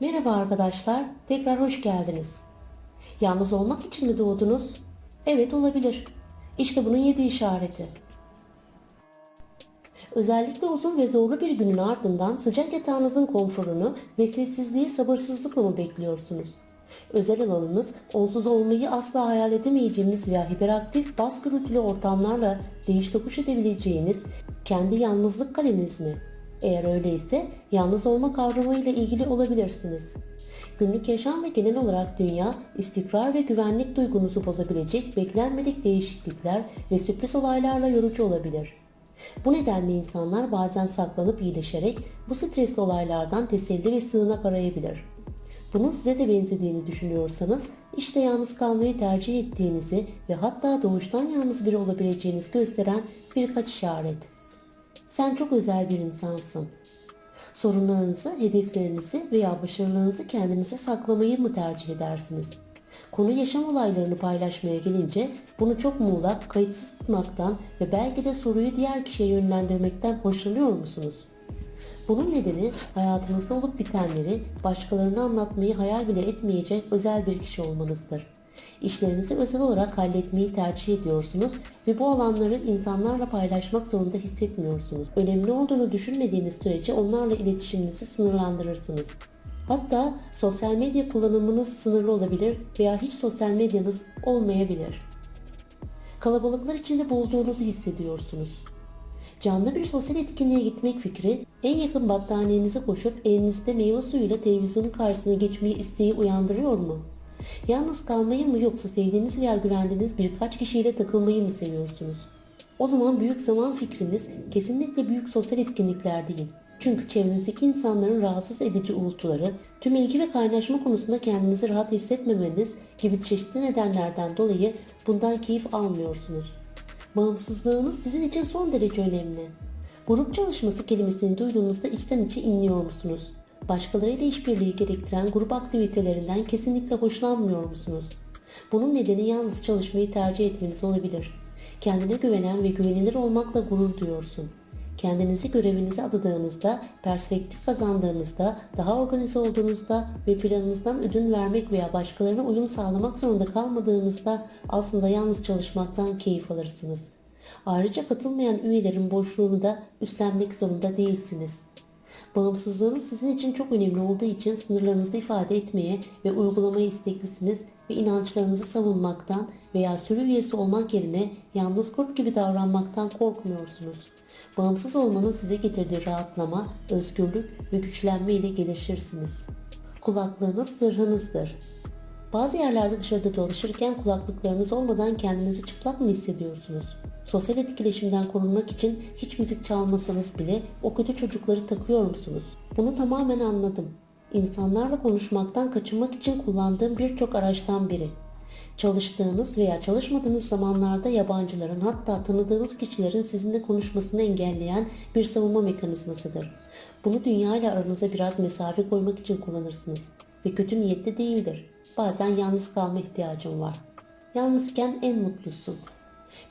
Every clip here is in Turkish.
Merhaba arkadaşlar, tekrar hoş geldiniz. Yalnız olmak için mi doğdunuz? Evet olabilir. İşte bunun yedi işareti. Özellikle uzun ve zorlu bir günün ardından sıcak yatağınızın konforunu ve sessizliği sabırsızlıkla mı bekliyorsunuz? Özel alanınız onsuz olmayı asla hayal edemeyeceğiniz veya hiperaktif bas gürültülü ortamlarla değiş tokuş edebileceğiniz kendi yalnızlık kaleniz mi? Eğer öyleyse yalnız olma kavramıyla ilgili olabilirsiniz. Günlük yaşam ve genel olarak dünya istikrar ve güvenlik duygunuzu bozabilecek beklenmedik değişiklikler ve sürpriz olaylarla yorucu olabilir. Bu nedenle insanlar bazen saklanıp iyileşerek bu stresli olaylardan teselli ve sığınak arayabilir. Bunun size de benzediğini düşünüyorsanız işte yalnız kalmayı tercih ettiğinizi ve hatta doğuştan yalnız biri olabileceğinizi gösteren birkaç işaret. Sen çok özel bir insansın. Sorunlarınızı, hedeflerinizi veya başarılarınızı kendinize saklamayı mı tercih edersiniz? Konu yaşam olaylarını paylaşmaya gelince bunu çok muğlak, kayıtsız tutmaktan ve belki de soruyu diğer kişiye yönlendirmekten hoşlanıyor musunuz? Bunun nedeni hayatınızda olup bitenleri başkalarına anlatmayı hayal bile etmeyecek özel bir kişi olmanızdır. İşlerinizi özel olarak halletmeyi tercih ediyorsunuz ve bu alanları insanlarla paylaşmak zorunda hissetmiyorsunuz. Önemli olduğunu düşünmediğiniz sürece onlarla iletişiminizi sınırlandırırsınız. Hatta sosyal medya kullanımınız sınırlı olabilir veya hiç sosyal medyanız olmayabilir. Kalabalıklar içinde bulduğunuzu hissediyorsunuz. Canlı bir sosyal etkinliğe gitmek fikri en yakın battaniyenize koşup elinizde meyve suyuyla televizyonun karşısına geçmeyi isteği uyandırıyor mu? Yalnız kalmayı mı yoksa sevdiğiniz veya güvendiğiniz birkaç kişiyle takılmayı mı seviyorsunuz? O zaman büyük zaman fikriniz kesinlikle büyük sosyal etkinlikler değil. Çünkü çevrenizdeki insanların rahatsız edici uğultuları, tüm ilgi ve kaynaşma konusunda kendinizi rahat hissetmemeniz gibi çeşitli nedenlerden dolayı bundan keyif almıyorsunuz. Bağımsızlığınız sizin için son derece önemli. Grup çalışması kelimesini duyduğunuzda içten içe inliyor musunuz? Başkalarıyla işbirliği gerektiren grup aktivitelerinden kesinlikle hoşlanmıyor musunuz? Bunun nedeni yalnız çalışmayı tercih etmeniz olabilir. Kendine güvenen ve güvenilir olmakla gurur duyuyorsun. Kendinizi görevinize adadığınızda, perspektif kazandığınızda, daha organize olduğunuzda ve planınızdan ödün vermek veya başkalarına uyum sağlamak zorunda kalmadığınızda aslında yalnız çalışmaktan keyif alırsınız. Ayrıca katılmayan üyelerin boşluğunu da üstlenmek zorunda değilsiniz. Bağımsızlığınız sizin için çok önemli olduğu için sınırlarınızı ifade etmeye ve uygulamaya isteklisiniz ve inançlarınızı savunmaktan veya sürü üyesi olmak yerine yalnız kurt gibi davranmaktan korkmuyorsunuz. Bağımsız olmanın size getirdiği rahatlama, özgürlük ve güçlenme ile gelişirsiniz. Kulaklığınız zırhınızdır. Bazı yerlerde dışarıda dolaşırken kulaklıklarınız olmadan kendinizi çıplak mı hissediyorsunuz? Sosyal etkileşimden korunmak için hiç müzik çalmasanız bile o kötü çocukları takıyor musunuz? Bunu tamamen anladım. İnsanlarla konuşmaktan kaçınmak için kullandığım birçok araçtan biri. Çalıştığınız veya çalışmadığınız zamanlarda yabancıların hatta tanıdığınız kişilerin sizinle konuşmasını engelleyen bir savunma mekanizmasıdır. Bunu dünya ile aranıza biraz mesafe koymak için kullanırsınız ve kötü niyetli değildir. Bazen yalnız kalma ihtiyacım var. Yalnızken en mutlusun.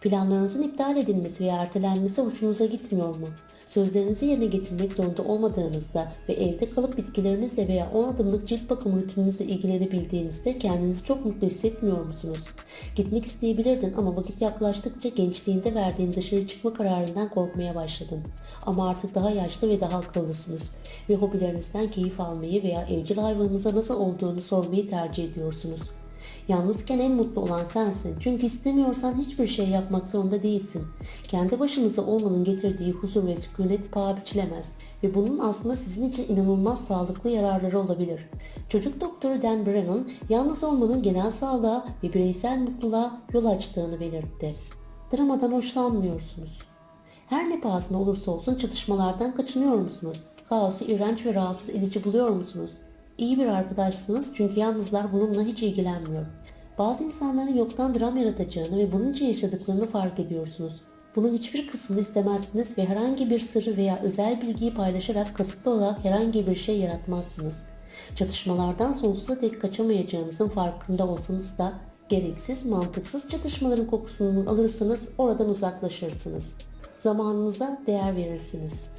Planlarınızın iptal edilmesi veya ertelenmesi hoşunuza gitmiyor mu? Sözlerinizi yerine getirmek zorunda olmadığınızda ve evde kalıp bitkilerinizle veya 10 adımlık cilt bakım rutininizle ilgilenebildiğinizde kendinizi çok mutlu hissetmiyor musunuz? Gitmek isteyebilirdin ama vakit yaklaştıkça gençliğinde verdiğin dışarı çıkma kararından korkmaya başladın. Ama artık daha yaşlı ve daha akıllısınız ve hobilerinizden keyif almayı veya evcil hayvanınıza nasıl olduğunu sormayı tercih ediyorsunuz. Yalnızken en mutlu olan sensin. Çünkü istemiyorsan hiçbir şey yapmak zorunda değilsin. Kendi başınıza olmanın getirdiği huzur ve sükunet paha biçilemez ve bunun aslında sizin için inanılmaz sağlıklı yararları olabilir. Çocuk doktoru Dan Brennan, yalnız olmanın genel sağlığa ve bireysel mutluluğa yol açtığını belirtti. Dramadan hoşlanmıyorsunuz. Her ne pahasına olursa olsun çatışmalardan kaçınıyor musunuz? Kaosu iğrenç ve rahatsız edici buluyor musunuz? İyi bir arkadaşsınız çünkü yalnızlar bununla hiç ilgilenmiyor. Bazı insanların yoktan dram yaratacağını ve bunun için yaşadıklarını fark ediyorsunuz. Bunun hiçbir kısmını istemezsiniz ve herhangi bir sırrı veya özel bilgiyi paylaşarak kasıtlı olarak herhangi bir şey yaratmazsınız. Çatışmalardan sonsuza dek kaçamayacağınızın farkında olsanız da gereksiz, mantıksız çatışmaların kokusunu alırsanız oradan uzaklaşırsınız. Zamanınıza değer verirsiniz.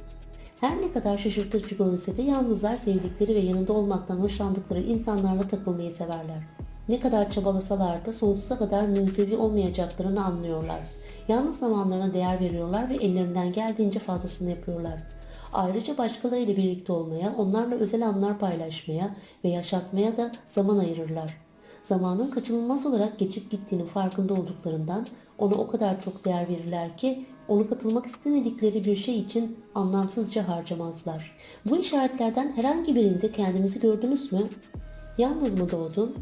Her ne kadar şaşırtıcı görünse de yalnızlar sevdikleri ve yanında olmaktan hoşlandıkları insanlarla takılmayı severler. Ne kadar çabalasalar da sonsuza kadar münzevi olmayacaklarını anlıyorlar. Yalnız zamanlarına değer veriyorlar ve ellerinden geldiğince fazlasını yapıyorlar. Ayrıca başkalarıyla birlikte olmaya, onlarla özel anlar paylaşmaya ve yaşatmaya da zaman ayırırlar. Zamanın kaçınılmaz olarak geçip gittiğinin farkında olduklarından ona o kadar çok değer verirler ki onu katılmak istemedikleri bir şey için anlamsızca harcamazlar. Bu işaretlerden herhangi birinde kendinizi gördünüz mü? Yalnız mı doğdun?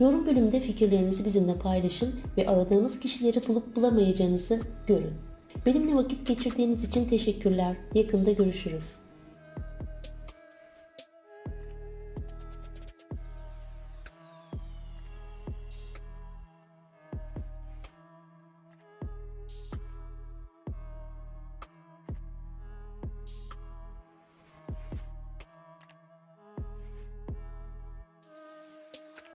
Yorum bölümünde fikirlerinizi bizimle paylaşın ve aradığınız kişileri bulup bulamayacağınızı görün. Benimle vakit geçirdiğiniz için teşekkürler. Yakında görüşürüz.